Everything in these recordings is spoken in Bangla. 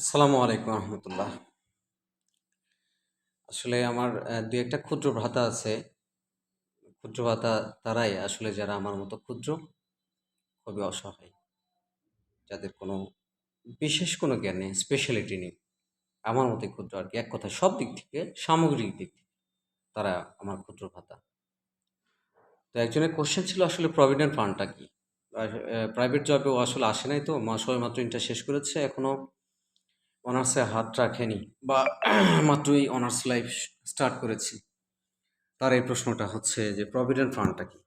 আসসালামু আলাইকুম রহমতুল্লাহ। আসলে আমার দু একটা ক্ষুদ্র ভ্রাতা আছে। ক্ষুদ্র ভ্রাতা তারাই আসলে যারা আমার মতো ক্ষুদ্র, খুবই অসহায়। যাদের কোনো বিশেষ কোনো জ্ঞান স্পেশালিটি নেই। আমার মতোই ক্ষুদ্র আর কি। এক কথায় সব দিক থেকে, সামগ্রিক দিক থেকে তারা আমার ক্ষুদ্র ভ্রাতা তো একজনের কোশ্চেন ছিল আসলে প্রভিডেন্ট ফান্ডটা কি? প্রাইভেট জবেও আসলে আসে নাই তো। মা সবে মাত্র ইন্টার শেষ করেছে এখনও অনার্সে হাত রাখেনি বা মাত্রই অনার্স লাইফ স্টার্ট করেছি। তার এই প্রশ্নটা হচ্ছে যে প্রভিডেন্ট ফান্ডটা কি?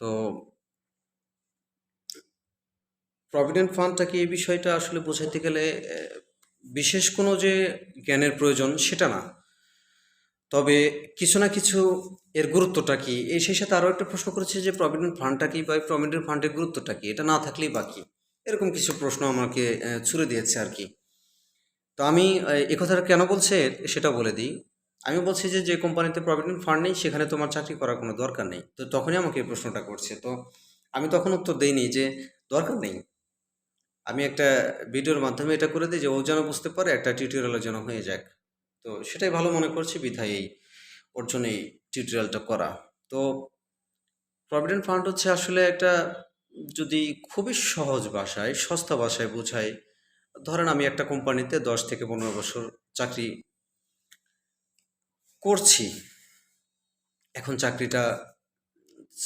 তো প্রভিডেন্ট ফান্ডটা কি এই বিষয়টা আসলে বোঝাইতে গেলে বিশেষ কোনো যে জ্ঞানের প্রয়োজন সেটা না। তবে কিছু না কিছু এর গুরুত্বটা কি? এই সেই সাথে আরও একটা প্রশ্ন করেছে যে প্রভিডেন্ট ফান্ডটা কি বা প্রভিডেন্ট ফান্ডের গুরুত্বটা কি? এটা না থাকলেই বাকি। এরকম কিছু প্রশ্ন আমাকে ছুড়ে দিয়েছে আর কি। তো আমি, এ কথাটা কেন বলছে সেটা বলে দিই। আমি বলছি যে যে কোম্পানিতে প্রভিডেন্ট ফান্ড নেই, সেখানে তোমার চাকরি করার কোনো দরকার নেই। তো তখনই আমাকে এই প্রশ্নটা করছে। তো আমি তখন উত্তর দিইনি যে, দরকার নেই। আমি একটা ভিডিওর মাধ্যমে এটা করে দিই যে, ও যেন বুঝতে পারে একটা টিউটোরিয়ালের যেন হয়ে যাক। তো সেটাই ভালো মনে করছি, বিধায় এই, ওর জন্য এই টিউটোরিয়ালটা করা। তো প্রভিডেন্ট ফান্ড হচ্ছে আসলে একটা যদি খুবই সহজ ভাষায়, সস্তা ভাষায় বোঝায়, ধরেন আমি একটা কোম্পানিতে দশ থেকে পনেরো বছর চাকরি করছি, এখন চাকরিটা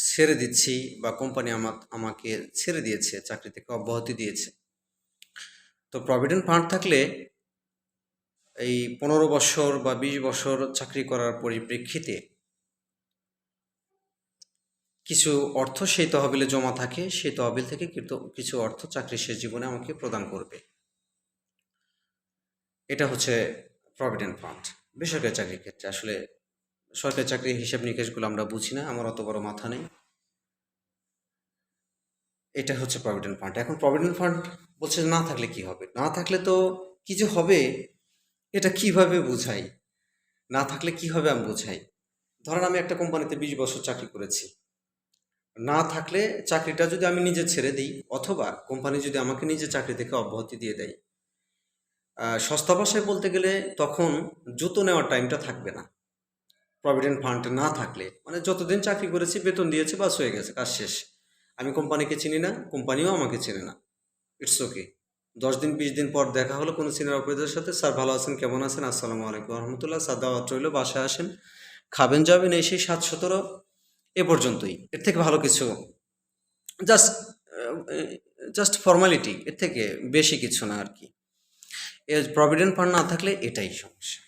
ছেড়ে দিচ্ছি বা কোম্পানি আমা আমাকে ছেড়ে দিয়েছে, চাকরি থেকে অব্যাহতি দিয়েছে, তো প্রভিডেন্ট ফান্ড থাকলে এই পনেরো বছর বা বিশ বছর চাকরি করার পরিপ্রেক্ষিতে কিছু অর্থ সেই তহবিলে জমা থাকে, সেই তহবিল থেকে কিন্তু কিছু অর্থ চাকরি শেষ জীবনে আমাকে প্রদান করবে। এটা হচ্ছে প্রভিডেন্ট ফান্ড বেসরকারি চাকরির ক্ষেত্রে আসলে সরকারি চাকরির হিসাব নিকেশগুলো আমরা বুঝি না, আমার অত বড় মাথা নেই। এটা হচ্ছে প্রভিডেন্ট ফান্ড এখন প্রভিডেন্ট ফান্ড বলছে না থাকলে কি হবে? না থাকলে তো কি যে হবে? এটা কীভাবে বুঝাই? না থাকলে কি হবে আমি বুঝাই? ধরেন আমি একটা কোম্পানিতে বিশ বছর চাকরি করেছি। না থাকলে চাকরিটা যদি আমি নিজে ছেড়ে দিই, অথবা কোম্পানি যদি আমাকে নিজে চাকরি থেকে অব্যাহতি দিয়ে দেয়। সস্তা ভাষায় বলতে গেলে তখন জুতো নেওয়ার টাইমটা থাকবে না। প্রভিডেন্ট ফান্ড না থাকলে মানে যতদিন চাকরি করেছি, বেতন দিয়েছে, বাস হয়ে গেছে, কাজ শেষ। আমি কোম্পানিকে চিনি না, কোম্পানিও আমাকে চেনে না। ইটস ওকে দশ দিন, বিশ দিন পর দেখা হলো কোনো সিনিয়র অপারেটরের সাথে, স্যার, ভালো আছেন? কেমন আছেন? আসসালামু আলাইকুম রহমতুল্লাহ। স্যার দাওয়াত রইল বাসায় আসেন। খাবেন, যাবেন? এই সেই সাত সতেরো এ পর্যন্তই। এর থেকে ভালো কিছু জাস্ট জাস্ট ফর্মালিটি, এর থেকে বেশি কিছু না আর কি প্রভিডেন্ট ফান্ড না থাকলে এটাই সমস্যা।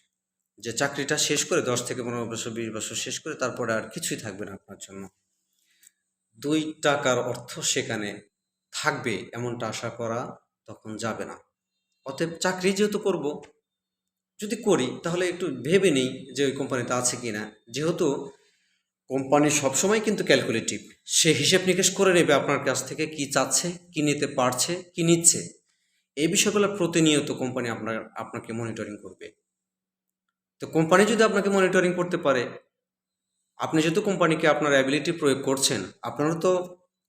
যে চাকরিটা শেষ করে দশ থেকে পনেরো বছর, বিশ বছর শেষ করে তারপরে আর কিছুই থাকবে না আপনার জন্য। দুই টাকার অর্থ সেখানে থাকবে এমনটা আশা করা তখন যাবে না। অতএব চাকরি যেহেতু করব, যদি করি তাহলে একটু ভেবে নেই যে ওই কোম্পানিতে আছে কি না যেহেতু কোম্পানি সবসময় কিন্তু ক্যালকুলেটিভ সে হিসেব নিকেশ করে নেবে আপনার কাছ থেকে কি চাচ্ছে, কি নিতে পারছে, কি নিচ্ছে। এই বিষয়গুলো প্রতিনিয়ত কোম্পানি আপনার, আপনাকে মনিটরিং করবে। তো কোম্পানি যদি আপনাকে মনিটরিং করতে পারে, আপনি যেহেতু কোম্পানিকে আপনার অ্যাবিলিটি প্রয়োগ করছেন, আপনারও তো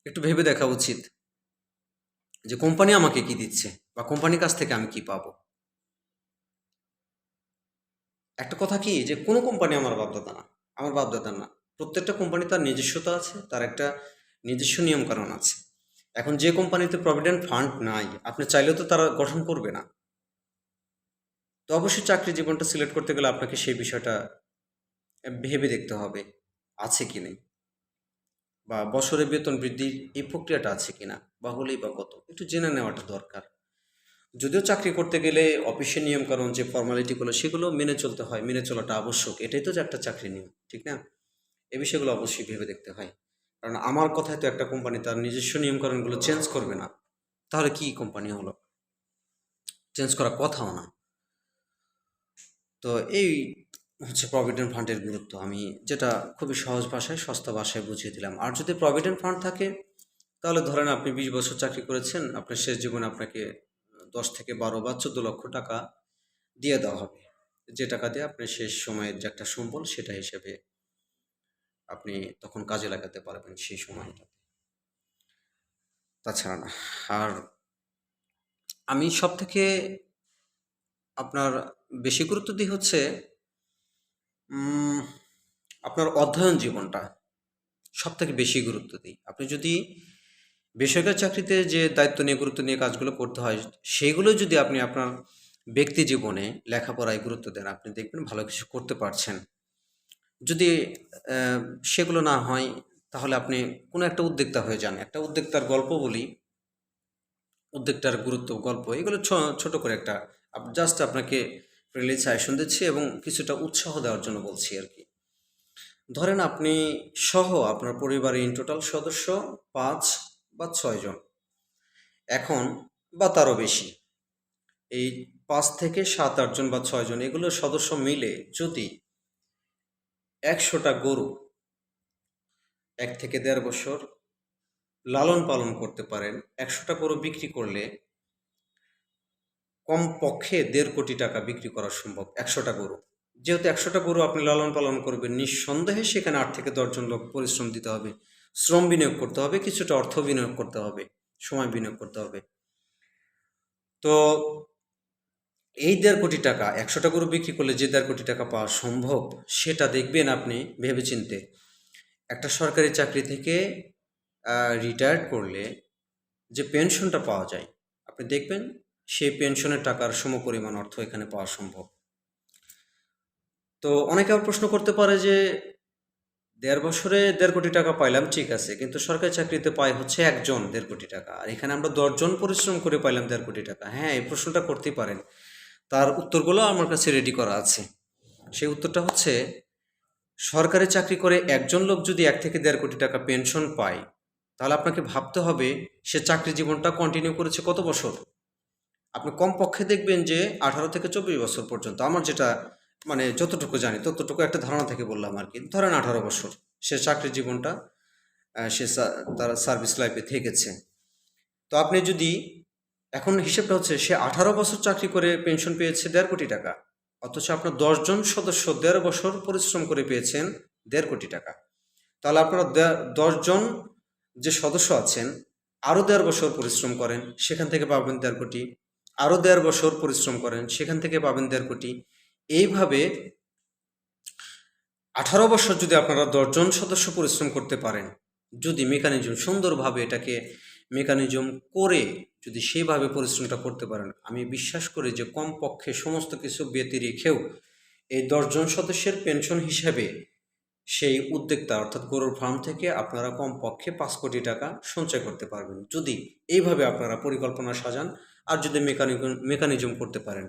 একটু ভেবে দেখা উচিত যে কোম্পানি আমাকে কি দিচ্ছে বা কোম্পানির কাছ থেকে আমি কি পাবো। একটা কথা কি? যে কোনো কোম্পানি আমার বাপদাদা না, আমার বাপদাদা না। প্রত্যেকটা কোম্পানি তার নিজস্বতা আছে, তার একটা নিজস্ব নিয়মকানুন আছে। এখন যে কোম্পানিতে প্রভিডেন্ট ফান্ড নাই, আপনি চাইলেও তো তারা গঠন করবে না। তো অবশ্যই চাকরি জীবনটা সিলেক্ট করতে গেলে আপনাকে সেই বিষয়টা ভেবে দেখতে হবে, আছে কি নেই? বা বছরে বেতন বৃদ্ধির এই প্রক্রিয়াটা আছে কিনা বা হলেই বা কত? একটু জেনে নেওয়াটা দরকার। যদিও চাকরি করতে গেলে অফিসের নিয়মকানুন যে ফর্মালিটিগুলো সেগুলো মেনে চলতে হয়, মেনে চলাটা আবশ্যক, এটাই তো যে একটা চাকরি নিয়ম, ঠিক না? এই বিষয়গুলো অবশ্যই ভেবে দেখতে হয়। কারণ আমার কথায় তো একটা কোম্পানি তার নিজস্ব নিয়মকানুনগুলো চেঞ্জ করবে না। তাহলে কি কোম্পানি হলো? চেঞ্জ করার কথাও না। তো এই হচ্ছে প্রভিডেন্ট ফান্ডের গুরুত্ব। আমি যেটা খুবই সহজ ভাষায়, সস্তা ভাষায় বুঝিয়ে দিলাম। আর যদি প্রভিডেন্ট ফান্ড থাকে, তাহলে ধরেন আপনি বিশ বছর চাকরি করেছেন, আপনার শেষ জীবনে আপনাকে দশ থেকে বারো বা চোদ্দ লক্ষ টাকা দিয়ে দেওয়া হবে। যে টাকা দিয়ে আপনি শেষ সময়ের যে একটা সম্বল, সেটা হিসেবে আপনি তখন কাজে লাগাতে পারবেন সেই সময়টা তাছাড়া না, আর আমি সব থেকে আপনার বেশি গুরুত্ব দিই হচ্ছে আপনার অধ্যয়ন জীবনটা সব থেকে বেশি গুরুত্ব দিই। আপনি যদি বেসরকারি চাকরিতে যে দায়িত্ব নিয়ে, গুরুত্ব নিয়ে কাজগুলো করতে হয়, সেগুলো যদি আপনি আপনার ব্যক্তি জীবনে লেখাপড়ায় গুরুত্ব দেন, আপনি দেখবেন ভালো কিছু করতে পারছেন। যদি সেগুলো না হয়, তাহলে আপনি কোনো একটা উদ্যোক্তা হয়ে যান। একটা উদ্যোক্তার গল্প বলি, উদ্যোক্তার গুরুত্ব গল্প, এগুলো ছোট করে একটা জাস্ট আপনাকে ফ্রেন্ডলি সাজেশন দিচ্ছি এবং কিছুটা উৎসাহ দেওয়ার জন্য বলছি আর কি। ধরেন আপনি সহ আপনার পরিবারে ইন টোটাল সদস্য পাঁচ বা ছয়জন এখন বা তারও বেশি। এই পাঁচ থেকে সাত আটজন বা ছয়জন এগুলো সদস্য মিলে যদি একশোটা গরু এক থেকে দেড় বছর লালন পালন করতে পারেন। একশোটা গরু বিক্রি করলে কম পক্ষে দেড় কোটি টাকা বিক্রি করা সম্ভব, একশোটা গরু। যেহেতু একশোটা গরু আপনি লালন পালন করবেন, নিঃসন্দেহে সেখানে আট থেকে দশজন লোক পরিশ্রম দিতে হবে, শ্রম বিনিয়োগ করতে হবে, কিছুটা অর্থ বিনিয়োগ করতে হবে, সময় বিনিয়োগ করতে হবে। তো এই দেড় কোটি টাকা, একশোটা গরু বিক্রি করলে যে দেড় কোটি টাকা পাওয়া সম্ভব, সেটা দেখবেন আপনি ভেবেচিন্তে। একটা সরকারি চাকরি থেকে রিটায়ার্ড করলে যে পেনশনটা পাওয়া যায়, আপনি দেখবেন সেই পেনশনের টাকার সমপরিমাণ অর্থ এখানে পাওয়া সম্ভব। তো অনেকে আবার প্রশ্ন করতে পারে যে, দেড় বছরে দেড় কোটি টাকা পাইলাম, ঠিক আছে, কিন্তু সরকারি চাকরিতে পাই হচ্ছে একজন দেড় কোটি টাকা, আর এখানে আমরা দশজন পরিশ্রম করে পাইলাম দেড় কোটি টাকা। হ্যাঁ এই প্রশ্নটা করতেই পারেন। তার উত্তরগুলো আমার কাছে রেডি করা আছে। সেই উত্তরটা হচ্ছে, সরকারি চাকরি করে একজন লোক যদি এক থেকে দেড় কোটি টাকা পেনশন পায়, তাহলে আপনাকে ভাবতে হবে সে চাকরি জীবনটা কন্টিনিউ করেছে কত বছর? আপনি কমপক্ষে দেখবেন যে আঠারো থেকে চব্বিশ বছর পর্যন্ত, আমার যেটা মানে যতটুকু জানি, ততটুকু একটা ধারণা থেকে বললাম আর কি। ধরেন আঠারো বছর, সে চাকরি জীবনটা সে তার সার্ভিস লাইফে থেকেছে। তো আপনি যদি এখন হিসেবটা হচ্ছে সে আঠারো বছর চাকরি করে পেনশন পেয়েছে দেড় কোটি টাকা। অথচ আপনার দশজন সদস্য দেড় বছর পরিশ্রম করে পেয়েছেন দেড় কোটি টাকা। তাহলে আপনারা দশজন যে সদস্য আছেন, আরও দেড় বছর পরিশ্রম করেন, সেখান থেকে পাবেন দেড় কোটি। আরও দেড় বছর পরিশ্রম করেন, সেখান থেকে পাবেন দেড় কোটি। এইভাবে আঠারো বছর যদি আপনারা দশজন সদস্য পরিশ্রম করতে পারেন, যদি মেকানিজম সুন্দরভাবে এটাকে মেকানিজম করে যদি সেইভাবে পরিশ্রমটা করতে পারেন, আমি বিশ্বাস করি যে কমপক্ষে সমস্ত কিছু ব্যতি রেখেও এই দশজন সদস্যের পেনশন হিসাবে সেই উদ্যোক্তা অর্থাৎ গরুর ফার্ম থেকে আপনারা কমপক্ষে পাঁচ কোটি টাকা সঞ্চয় করতে পারবেন। যদি এইভাবে আপনারা পরিকল্পনা সাজান আর যদি মেকানিজম মেকানিজম করতে পারেন।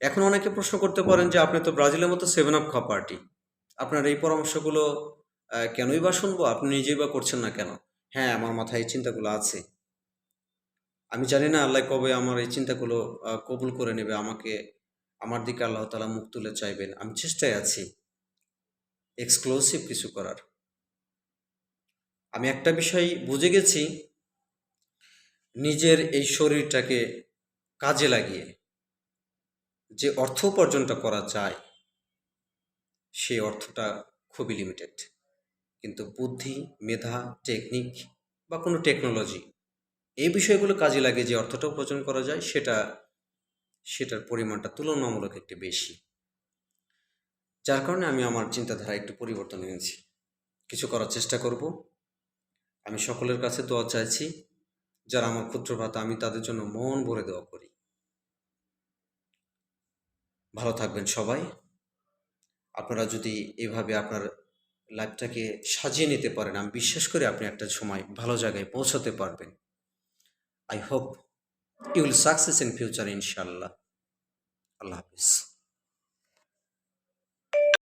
এখন অনেকে প্রশ্ন করতে পারেন যে আপনি তো ব্রাজিলের মতো সেভেন আপ খাওয়া পার্টি আপনার এই পরামর্শগুলো কেনই বা শুনব? আপনি নিজেই বা করছেন না কেন? হ্যাঁ আমার মাথায় এই চিন্তাগুলো আছে। আমি জানি না আল্লাহ কবে আমার এই চিন্তাগুলো কবুল করে নেবে, আমাকে, আমার দিকে আল্লাহ তালা মুখ তুলে চাইবেন। আমি চেষ্টায় আছি এক্সক্লুসিভ কিছু করার। আমি একটা বিষয় বুঝে গেছি, নিজের এই শরীরটাকে কাজে লাগিয়ে যে অর্থ উপার্জনটা করা যায়, সেই অর্থটা খুবই লিমিটেড কিন্তু বুদ্ধি, মেধা টেকনিক বা কোনো টেকনোলজি এই বিষয়গুলো কাজে লাগে যে অর্থটা উপার্জন করা যায়, সেটা, সেটার পরিমাণটা তুলনামূলক একটু বেশি। যার কারণে আমি আমার চিন্তাধারা একটু পরিবর্তন এনেছি। কিছু করার চেষ্টা করব। আমি সকলের কাছে দোয়া চাইছি, যারা আমার ক্ষুদ্র ভ্রাতা আমি তাদের জন্য মন ভরে দোয়া করি। ভালো থাকবেন সবাই। আপনারা যদি এভাবে আপনার লাইফটাকে সাজিয়ে নিতে পারেন, আমি বিশ্বাস করি আপনি একটা সময় ভালো জায়গায় পৌঁছাতে পারবেন। I hope you will success in future ইনশাল্লাহ আল্লাহ হাফিজ